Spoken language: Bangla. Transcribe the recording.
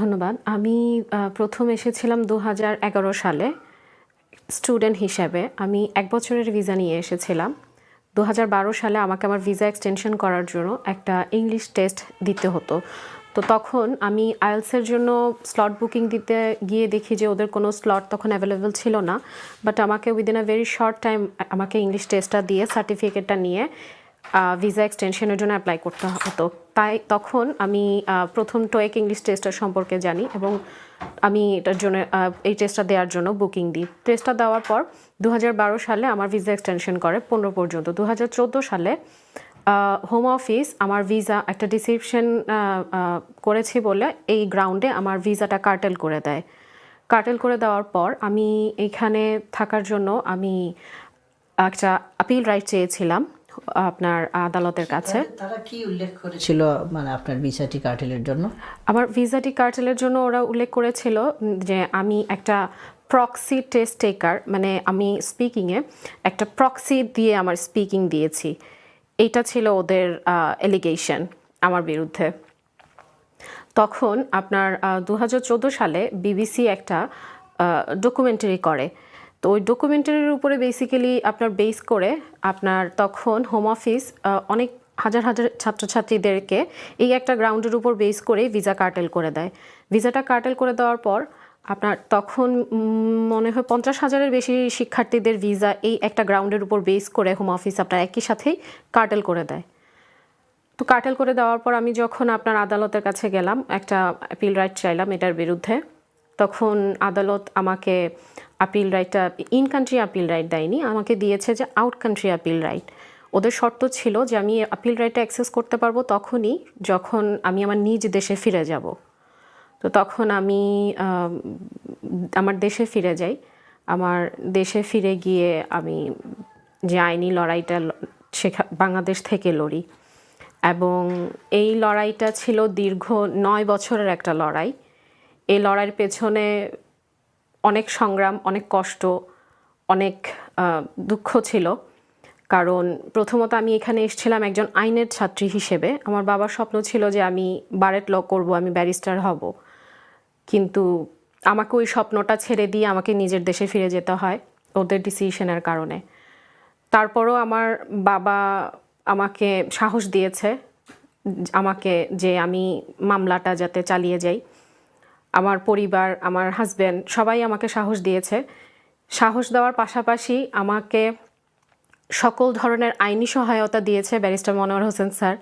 ধন্যবাদ। আমি প্রথম এসেছিলাম দু হাজার এগারো সালে, স্টুডেন্ট হিসেবে। আমি এক বছরের ভিসা নিয়ে এসেছিলাম। দু হাজার বারো সালে আমাকে আমার ভিসা এক্সটেনশন করার জন্য একটা ইংলিশ টেস্ট দিতে হতো। তো তখন আমি আইএলসের জন্য স্লট বুকিং দিতে গিয়ে দেখি যে ওদের কোনো স্লট তখন অ্যাভেলেবেল ছিল না। বাট আমাকে within a very short time আমাকে ইংলিশ টেস্টটা দিয়ে সার্টিফিকেটটা নিয়ে ভিসা এক্সটেনশনের জন্য অ্যাপ্লাই করতে হতো। তাই তখন আমি প্রথম টোয়েক ইংলিশ টেস্টার সম্পর্কে জানি এবং আমি এটার জন্য এই টেস্টটা দেওয়ার জন্য বুকিং দিই। টেস্টটা দেওয়ার পর দু হাজার বারো সালে আমার ভিসা এক্সটেনশন করে, পনেরো পর্যন্ত। দু হাজার চোদ্দ সালে হোম অফিস আমার ভিসা একটা ডিসিপশন করেছি বলে এই গ্রাউন্ডে আমার ভিসাটা কার্টেল করে দেয়। কার্টেল করে দেওয়ার পর আমি এইখানে থাকার জন্য আমি একটা আপিল রাইট চেয়েছিলাম। আপনার আদালতের কাছে। তারা কি উল্লেখ করেছিল মানে আপনার ভিসাটি কার্টেলের জন্য? আমার ভিসাটি কার্টেলের জন্য ওরা উল্লেখ করেছিল যে আমি একটা প্রক্সি টেস্ট টেকার মানে আমি স্পিকিংয়ে একটা প্রক্সি দিয়ে আমার স্পিকিং দিয়েছি। এইটা ছিল ওদের এলিগেশন আমার বিরুদ্ধে। তখন আপনার দু হাজার চোদ্দ সালে বিবিসি একটা ডকুমেন্টারি করে। তো ওই ডকুমেন্টারির উপরে বেসিক্যালি আপনার বেস করে আপনার তখন হোম অফিস অনেক হাজার হাজার ছাত্রছাত্রীদেরকে এই একটা গ্রাউন্ডের উপর বেস করে ভিসা কার্টেল করে দেয়। ভিসাটা কার্টেল করে দেওয়ার পর আপনার তখন মনে হয় পঞ্চাশ হাজারের বেশি শিক্ষার্থীদের ভিসা এই একটা গ্রাউন্ডের উপর বেস করে হোম অফিস আপনার একই সাথেই কার্টেল করে দেয়। তো কার্টেল করে দেওয়ার পর আমি যখন আপনার আদালতের কাছে গেলাম, একটা অ্যাপিল রাইট চাইলাম এটার বিরুদ্ধে। তখন আদালত আমাকে আপিল রাইটটা ইন কান্ট্রি আপিল রাইট দেয়নি। আমাকে দিয়েছে যে আউট কান্ট্রি আপিল রাইট ওদের শর্ত ছিল যে আমি আপিল রাইটটা অ্যাক্সেস করতে পারব তখনই যখন আমি আমার নিজ দেশে ফিরে যাব। তো তখন আমি আমার দেশে ফিরে যাই। আমার দেশে ফিরে গিয়ে আমি যে আইনি লড়াইটা শেখা বাংলাদেশ থেকে লড়ি। এবং এই লড়াইটা ছিল দীর্ঘ নয় বছরের একটা লড়াই। এই লড়াইয়ের পেছনে অনেক সংগ্রাম, অনেক কষ্ট, অনেক দুঃখ ছিল। কারণ প্রথমত আমি এখানে এসেছিলাম একজন আইনের ছাত্রী হিসেবে। আমার বাবার স্বপ্ন ছিল যে আমি বারেট ল করব, আমি ব্যারিস্টার হব। কিন্তু আমাকে ওই স্বপ্নটা ছেড়ে দিয়ে আমাকে নিজের দেশে ফিরে যেতে হয় ওদের ডিসিশনের কারণে। তারপরও আমার বাবা আমাকে সাহস দিয়েছে, আমাকে যে আমি মামলাটা যাতে চালিয়ে যাই। আমার পরিবার, আমার হাজব্যান্ড সবাই আমাকে সাহস দিয়েছে। সাহস দেওয়ার পাশাপাশি আমাকে সকল ধরনের আইনি সহায়তা দিয়েছে ব্যারিস্টার মনোয়ার হোসেন স্যার।